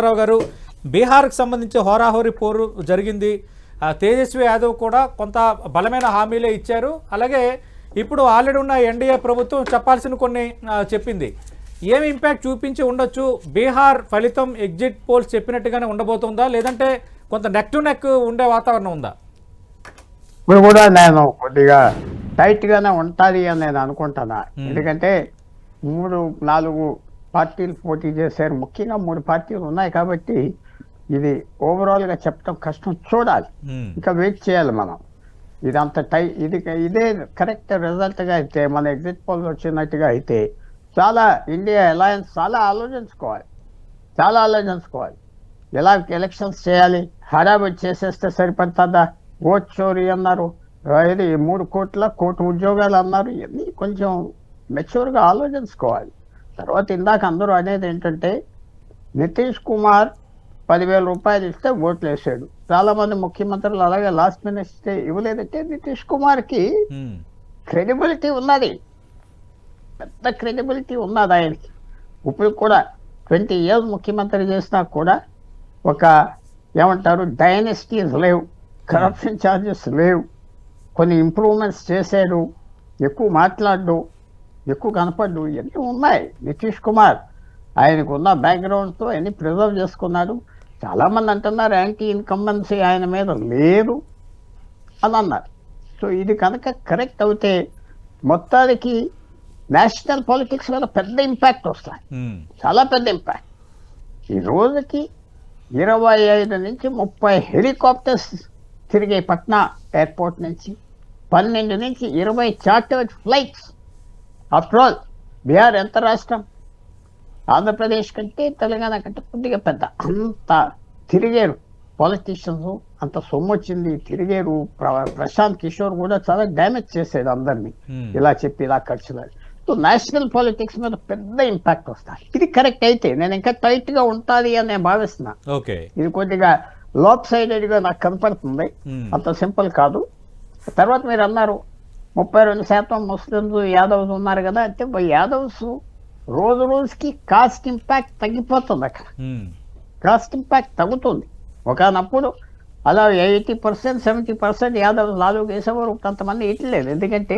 రావు గారు. బీహార్కి సంబంధించి హోరాహోరీ పోరు జరిగింది. తేజస్వి యాదవ్ కూడా కొంత బలమైన హామీలే ఇచ్చారు. అలాగే ఇప్పుడు ఆల్రెడీ ఉన్న ఎన్డీఏ ప్రభుత్వం చెప్పాల్సిన కొన్ని చెప్పింది. ఏమి ఇంపాక్ట్ చూపించి ఉండొచ్చు? బీహార్ ఫలితం ఎగ్జిట్ పోల్స్ చెప్పినట్టుగానే ఉండబోతుందా? లేదంటే కొంత నెక్ టు నెక్ ఉండే వాతావరణం ఉందా? ఇప్పుడు కూడా నేను కొద్దిగా టైట్ గానే ఉంటది అని నేను అనుకుంటున్నా ఎందుకంటే మూడు నాలుగు పార్టీలు పోటీ చేశారు. ముఖ్యంగా మూడు పార్టీలు ఉన్నాయి కాబట్టి ఇది ఓవరాల్గా చెప్పడం కష్టం. చూడాలి. ఇంకా వెయిట్ చేయాలి మనం. ఇదంత టై ఇది ఇదే కరెక్ట్ రిజల్ట్గా అయితే మన ఎగ్జిట్ పోల్ వచ్చినట్టుగా అయితే చాలా ఇండియా అలయన్స్ చాలా ఆలోచించుకోవాలి. చాలా ఆలోచించుకోవాలి. ఎలా ఎలక్షన్స్ చేయాలి? హడావిడి చేసేస్తే సరిపడుతుందా? ఓట్ చోరీ అన్నారు. ఇది మూడు కోట్ల కోటి ఉద్యోగాలు అన్నారు. ఇవన్నీ కొంచెం మెచ్యూర్గా ఆలోచించుకోవాలి. తర్వాత ఇందాక అందరూ అనేది ఏంటంటే నితీష్ కుమార్ పదివేల రూపాయలు ఇస్తే ఓట్లు వేసాడు చాలా మంది ముఖ్యమంత్రులు అలాగే లాస్ట్ మినిట్ ఇస్తే ఇవ్వలేదంటే నితీష్ కుమార్కి క్రెడిబిలిటీ ఉన్నది. పెద్ద క్రెడిబిలిటీ ఉన్నది ఆయనకి. ఇప్పుడు కూడా ట్వంటీ ఇయర్స్ ముఖ్యమంత్రి చేసినా కూడా ఒక ఏమంటారు డైనెస్టీస్ లేవు. కరప్షన్ ఛార్జెస్ లేవు. కొన్ని ఇంప్రూవ్మెంట్స్ చేశాడు. ఎక్కువ మాట్లాడు. ఎక్కువ కనపడ్డు. ఇవన్నీ ఉన్నాయి? నితీష్ కుమార్. ఆయనకు ఉన్న బ్యాక్గ్రౌండ్తో అన్ని ప్రిజర్వ్ చేసుకున్నాడు? చాలామంది అంటున్నారు యాంటీ ఇన్కంబెన్సీ ఆయన మీద లేదు అని అన్నారు. సో ఇది కనుక కరెక్ట్ అవుతే మొత్తానికి నేషనల్ పాలిటిక్స్ మీద పెద్ద ఇంపాక్ట్ వస్తాయి. చాలా పెద్ద ఇంపాక్ట్ ఈ రోజుకి ఇరవై ఐదు నుంచి ముప్పై హెలికాప్టర్స్ తిరిగే పట్నా ఎయిర్పోర్ట్ నుంచి పన్నెండు నుంచి ఇరవై chartered flights after all Bihar ఎంత రాష్ట్రం? ఆంధ్రప్రదేశ్ కంటే తెలంగాణ కంటే కొద్దిగా పెద్ద. అంత తిరిగారు. పాలిటీషియన్స్ అంత సొమ్ము వచ్చింది తిరిగారు. ప్ర- ప్రశాంత్ కిషోర్ కూడా చాలా డ్యామేజ్ చేసేది అందరినీ. ఉమ్, ఇలా చెప్పి ఇలా ఖర్చులు. సో నేషనల్ పాలిటిక్స్ మీద పెద్ద ఇంపాక్ట్ వస్తాయి. ఇది కరెక్ట్ అయితే నేను ఇంకా టైట్గా ఉంటుంది అని నేను భావిస్తున్నా. ఓకే ఇది కొద్దిగా లోప్ సైడెడ్గా నాకు కనపడుతుంది. ఉమ్, అంత సింపుల్ కాదు. తర్వాత మీరు అన్నారు ముప్పై రెండు శాతం ముస్లింలు యాదవ్స్ ఉన్నారు కదా అంటే యాదవ్స్ రోజు రోజుకి కాస్ట్ ఇంపాక్ట్ తగ్గిపోతుంది అక్కడ. కాస్ట్ ఇంపాక్ట్ తగ్గుతుంది. ఒకనప్పుడు అలా eighty percent seventy percent Yadav Lalu వేసేవారు కొంతమంది ఇట్లేదు. ఎందుకంటే